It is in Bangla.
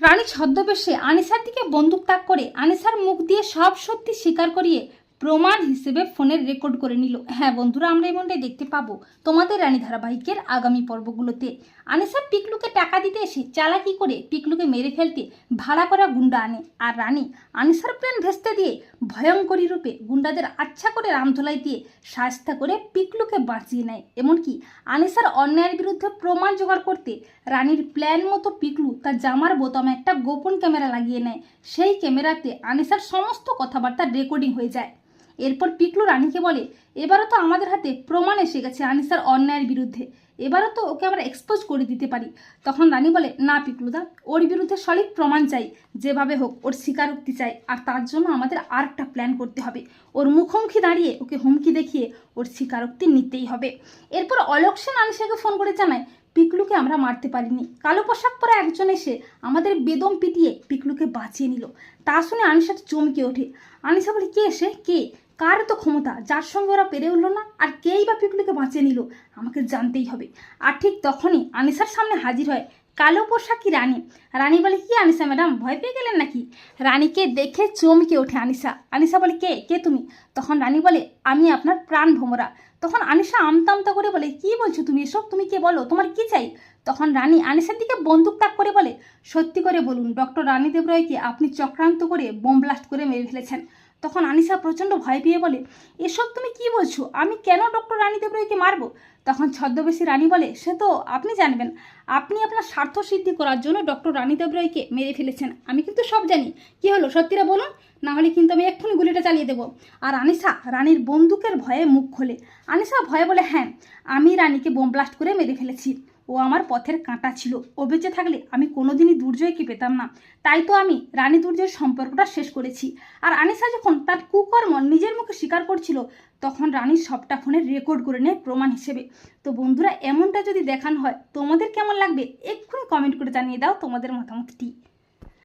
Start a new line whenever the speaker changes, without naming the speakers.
রানী ছদ্মবেশে আনিসার দিকে বন্দুক তাক করে আনিসার মুখ দিয়ে সব সত্যি স্বীকার করিয়ে প্রমাণ হিসেবে ফোনের রেকর্ড করে নিল। হ্যাঁ বন্ধুরা, আমরা এমনটাই দেখতে পাবো তোমাদের রানী ধারাবাহিকের আগামী পর্বগুলোতে। আনিসা পিকলুকে টাকা দিতে এসে চালাকি করে পিকলুকে মেরে ফেলতে ভাড়া করা গুন্ডা আনে। আর রানী আনিসার প্ল্যান ভেস্তে দিয়ে ভয়ঙ্করী রূপে গুন্ডাদের আচ্ছা করে রামধোলাই দিয়ে সাজতা করে পিকলুকে বাঁচিয়ে নেয়। এমনকি আনিসার অন্যায়ের বিরুদ্ধে প্রমাণ জোগাড় করতে রানীর প্ল্যান মতো পিকলু তার জামার বোতামে একটা গোপন ক্যামেরা লাগিয়ে নেয়। সেই ক্যামেরাতে আনিসার সমস্ত কথাবার্তা রেকর্ডিং হয়ে যায়। এরপর পিকলু রানীকে বলে, এবারও তো আমাদের হাতে প্রমাণ এসে গেছে আনিসার অন্যায়ের বিরুদ্ধে। এবারও তো ওকে আমরা এক্সপোজ করে দিতে পারি। তখন রানী বলে, না পিকলুদা, ওর বিরুদ্ধে সলিড প্রমাণ চাই, যেভাবে হোক ওর স্বীকারোক্তি চাই, আর তার জন্য আমাদের আর একটা প্ল্যান করতে হবে। ওর মুখোমুখি দাঁড়িয়ে ওকে হুমকি দেখিয়ে ওর স্বীকারোক্তি নিতেই হবে। এরপর অলোক সেন আনিসাকে ফোন করে জানায়, পিকলুকে আমরা মারতে পারিনি। কালো পোশাক পরা একজন এসে আমাদের বেদম পিটিয়ে পিকলুকে বাঁচিয়ে নিল। তা শুনে আনিসা চমকে ওঠে। আনিসা বলে, কে এসে কে? কার তো ক্ষমতা? যার সঙ্গে ওরা পেরে উঠল না? আর কেই বা পিকলুকে বাঁচিয়ে নিল? আমাকে জানতেই হবে। আর ঠিক তখনই আনিসার সামনে হাজির হয় কালো পোশাকি রানী। রানী বলে, কি আনিসা ম্যাডাম, ভয় পেয়ে গেলেন নাকি? রানীকে দেখে চমকে ওঠে আনিসা। আনিসা বলে, কে? কে তুমি? তখন রানী বলে, আমি আপনার প্রাণ ভোমরা। তখন আনিসা আমতা আমতা করে বলে, কি বলছো তুমি এসব? তুমি কে বলো? তোমার কি চাই? তখন রানী আনিসার দিকে বন্দুক তাক করে বলে, সত্যি করে বলুন, ডক্টর রানী দেবরায়কে আপনি চক্রান্ত করে বোম ব্লাস্ট করে মেরে ফেলেছেন। তখন আনিসা প্রচণ্ড ভয় পেয়ে বলে, এসব তুমি কি বলছো? আমি কেন ডক্টর রানী দেবরায়কে মারবো? তখন ছদ্মবেশী রানী বলে, সে তো আপনি জানবেন, আপনি আপনার স্বার্থ সিদ্ধি করার জন্য ডক্টর রানী দেবরায়কে মেরে ফেলেছেন। আমি কিন্তু সব জানি। কি হলো, সত্যিটা বলুন? না হলে কিন্তু আমি এক্ষুনি গুলিটা চালিয়ে দেবো। আর আনিসা রানীর বন্দুকের ভয়ে মুখ খোলে। আনিসা ভয়ে বলে হ্যাঁ আমি রানীকে বোম ব্লাস্ট করে মেরে ফেলেছি। ও আমার পথের কাঁটা ছিল। ও বেঁচে থাকলে আমি কোনোদিনই দুর্জয়কে পেতাম না। তাই তো আমি রানী দুর্জয়ের সম্পর্কটা শেষ করেছি। আর আনিসা যখন তার কুকর্ম নিজের মুখে স্বীকার করছিল, তখন রানীর সবটা ফোনে রেকর্ড করে নেয় প্রমাণ হিসেবে। তো বন্ধুরা, এমনটা যদি দেখান হয়, তোমাদের কেমন লাগবে? এক্ষুনি কমেন্ট করে জানিয়ে দাও তোমাদের মতামতটি।